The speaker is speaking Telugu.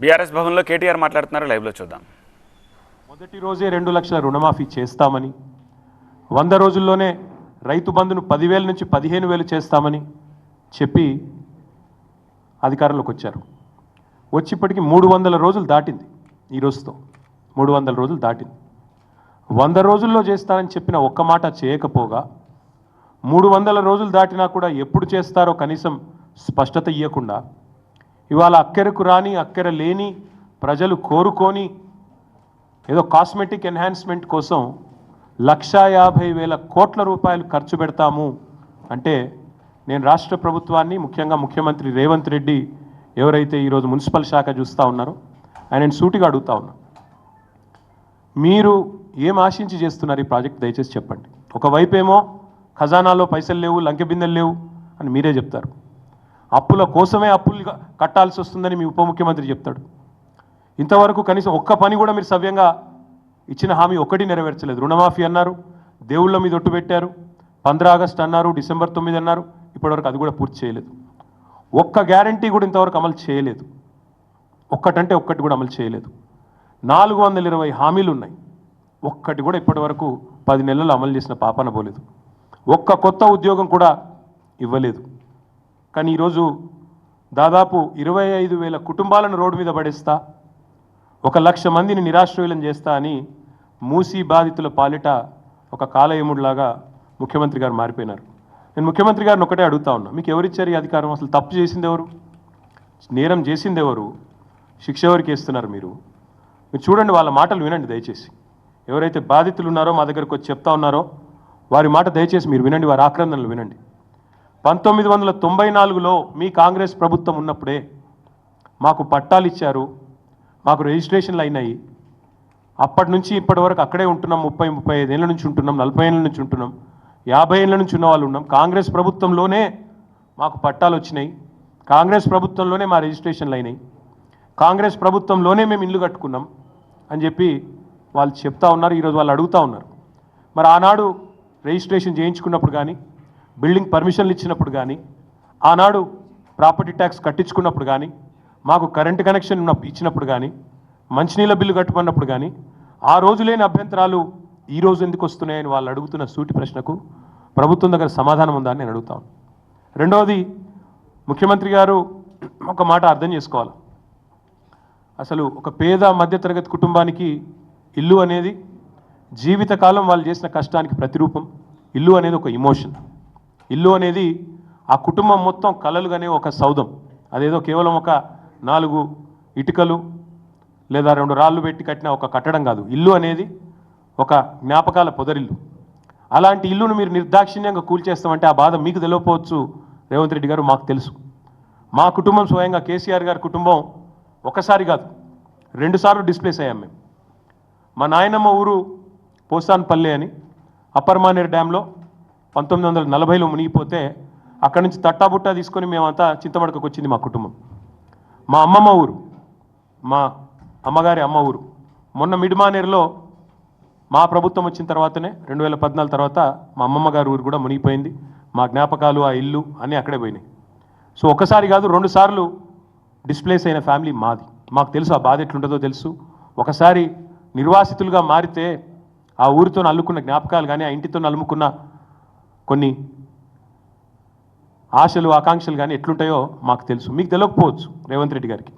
బీఆర్ఎస్ భవన్లో కేటీఆర్ మాట్లాడుతున్నారు లైవ్లో చూద్దాం. మొదటి రోజే రెండు లక్షల రుణమాఫీ చేస్తామని వంద రోజుల్లోనే రైతు బంధును పదివేల నుంచి పదిహేను వేలు చేస్తామని చెప్పి అధికారంలోకి వచ్చారు. వచ్చి ఇప్పటికి మూడు వందల రోజులు దాటింది ఈ రోజుతో. మూడు వందల రోజులు దాటింది. వంద రోజుల్లో చేస్తానని చెప్పిన ఒక్క మాట చేయకపోగా మూడు వందల రోజులు దాటినా కూడా ఎప్పుడు చేస్తారో కనీసం స్పష్టత ఇవ్వకుండా ఇవాళ అక్కెరకు రాని అక్కెర లేని ప్రజలు కోరుకొని ఏదో కాస్మెటిక్ ఎన్హాన్స్మెంట్ కోసం లక్షా యాభై వేల కోట్ల రూపాయలు ఖర్చు పెడతాము అంటే నేను రాష్ట్ర ప్రభుత్వాన్ని ముఖ్యంగా ముఖ్యమంత్రి రేవంత్ రెడ్డి ఎవరైతే ఈరోజు మున్సిపల్ శాఖ చూస్తూ ఉన్నారో ఆయన సూటిగా అడుగుతా ఉన్నా. మీరు ఏం ఆశించి చేస్తున్నారు ఈ ప్రాజెక్ట్? దయచేసి చెప్పండి. ఒకవైపేమో ఖజానాలో పైసలు లేవు లంకె బిందెలు లేవు అని మీరే చెప్తారు. అప్పుల కోసమే అప్పులు కట్టాల్సి వస్తుందని మీ ఉప ముఖ్యమంత్రి చెప్తాడు. ఇంతవరకు కనీసం ఒక్క పని కూడా మీరు సవ్యంగా ఇచ్చిన హామీ ఒక్కటి నెరవేర్చలేదు. రుణమాఫీ అన్నారు దేవుళ్ళ మీద ఒట్టు పెట్టారు పంద్ర ఆగస్ట్ అన్నారు డిసెంబర్ తొమ్మిది అన్నారు ఇప్పటివరకు అది కూడా పూర్తి చేయలేదు. ఒక్క గ్యారంటీ కూడా ఇంతవరకు అమలు చేయలేదు. ఒక్కటంటే ఒక్కటి కూడా అమలు చేయలేదు. నాలుగు వందల ఇరవై హామీలు ఉన్నాయి. ఒక్కటి కూడా ఇప్పటివరకు పది నెలలు అమలు చేసిన పాపన పోలేదు. ఒక్క కొత్త ఉద్యోగం కూడా ఇవ్వలేదు. కానీ ఈరోజు దాదాపు ఇరవై ఐదు వేల కుటుంబాలను రోడ్డు మీద పడేస్తా ఒక లక్ష మందిని నిరాశ్రయులను చేస్తా అని మూసీ బాధితుల పాలిట ఒక కాలయముడిలాగా ముఖ్యమంత్రి గారు మారిపోయినారు. నేను ముఖ్యమంత్రి గారిని ఒకటే అడుగుతా ఉన్నా మీకు ఎవరిచ్చారు ఈ అధికారం? అసలు తప్పు చేసింది ఎవరు? నేరం చేసింది ఎవరు? శిక్ష ఎవరికి వేస్తున్నారు మీరు? మీరు చూడండి వాళ్ళ మాటలు వినండి దయచేసి. ఎవరైతే బాధితులు ఉన్నారో మా దగ్గరకు వచ్చి చెప్తా ఉన్నారో వారి మాట దయచేసి మీరు వినండి వారి ఆక్రందనలు వినండి. పంతొమ్మిది వందల తొంభై నాలుగులో మీ కాంగ్రెస్ ప్రభుత్వం ఉన్నప్పుడే మాకు పట్టాలు ఇచ్చారు మాకు రిజిస్ట్రేషన్లు అయినాయి. అప్పటి నుంచి ఇప్పటి వరకు అక్కడే ఉంటున్నాం ముప్పై ముప్పై ఐదు నుంచి ఉంటున్నాం నలభై ఏళ్ళ నుంచి ఉంటున్నాం యాభై ఏళ్ళ నుంచి ఉన్న వాళ్ళు ఉన్నాం. కాంగ్రెస్ ప్రభుత్వంలోనే మాకు పట్టాలు వచ్చినాయి. కాంగ్రెస్ ప్రభుత్వంలోనే మా రిజిస్ట్రేషన్లు అయినాయి. కాంగ్రెస్ ప్రభుత్వంలోనే మేము ఇల్లు కట్టుకున్నాం అని చెప్పి వాళ్ళు చెప్తా ఉన్నారు ఈరోజు వాళ్ళు అడుగుతూ ఉన్నారు. మరి ఆనాడు రిజిస్ట్రేషన్ చేయించుకున్నప్పుడు కానీ బిల్డింగ్ పర్మిషన్లు ఇచ్చినప్పుడు కానీ ఆనాడు ప్రాపర్టీ ట్యాక్స్ కట్టించుకున్నప్పుడు కానీ మాకు కరెంటు కనెక్షన్ ఇచ్చినప్పుడు కానీ మంచినీళ్ళ బిల్లు కట్టుకున్నప్పుడు కానీ ఆ రోజు లేని అభ్యంతరాలు ఈ రోజు ఎందుకు వస్తున్నాయని వాళ్ళు అడుగుతున్న సూటి ప్రశ్నకు ప్రభుత్వం దగ్గర సమాధానం ఉందా అని నేను అడుగుతాను రెండవది ముఖ్యమంత్రి గారు ఒక మాట అర్థం చేసుకోవాలి. అసలు ఒక పేద మధ్యతరగతి కుటుంబానికి ఇల్లు అనేది జీవితకాలం వాళ్ళు చేసిన కష్టానికి ప్రతిరూపం. ఇల్లు అనేది ఒక ఇమోషన్ ఇల్లు అనేది ఆ కుటుంబం మొత్తం కలలుగానే ఒక సౌధం. అదేదో కేవలం ఒక నాలుగు ఇటుకలు లేదా రెండు రాళ్ళు పెట్టి కట్టిన ఒక కట్టడం కాదు. ఇల్లు అనేది ఒక జ్ఞాపకాల పొదరిల్లు. అలాంటి ఇల్లును మీరు నిర్దాక్షిణ్యంగా కూల్చేస్తామంటే ఆ బాధ మీకు తెలియకపోవచ్చు రేవంత్ రెడ్డి గారు మాకు తెలుసు. మా కుటుంబం స్వయంగా కేసీఆర్ గారి కుటుంబం ఒకసారి కాదు రెండుసార్లు డిస్ప్లేస్ అయ్యాం మేము. మా నాయనమ్మ ఊరు పోసాన్పల్లి అని అప్పర్ మానేర్ డ్యాంలో పంతొమ్మిది వందల నలభైలో మునిగిపోతే అక్కడి నుంచి తట్టాబుట్టా తీసుకొని మేమంతా చింతమడకకు వచ్చింది మా కుటుంబం. మా అమ్మమ్మ ఊరు మా అమ్మగారి అమ్మ ఊరు. మొన్న మిడ్మానేర్లో మా ప్రభుత్వం వచ్చిన తర్వాతనే రెండు వేల పద్నాలుగు తర్వాత మా అమ్మమ్మ గారి ఊరు కూడా మునిగిపోయింది. మా జ్ఞాపకాలు ఆ ఇల్లు అన్నీ అక్కడే పోయినాయి. సో ఒకసారి కాదు రెండు సార్లు డిస్ప్లేస్ అయిన ఫ్యామిలీ మాది. మాకు తెలుసు ఆ బాధ ఎట్లుంటుందో తెలుసు. ఒకసారి నిర్వాసితులుగా మారితే ఆ ఊరితో అల్లుకున్న జ్ఞాపకాలు కానీ ఆ ఇంటితో నలుముకున్న కొన్ని ఆశలు ఆకాంక్షలు కానీ ఎట్లుంటాయో మాకు తెలుసు. మీకు తెలియకపోవచ్చు రేవంత్ రెడ్డి గారికి.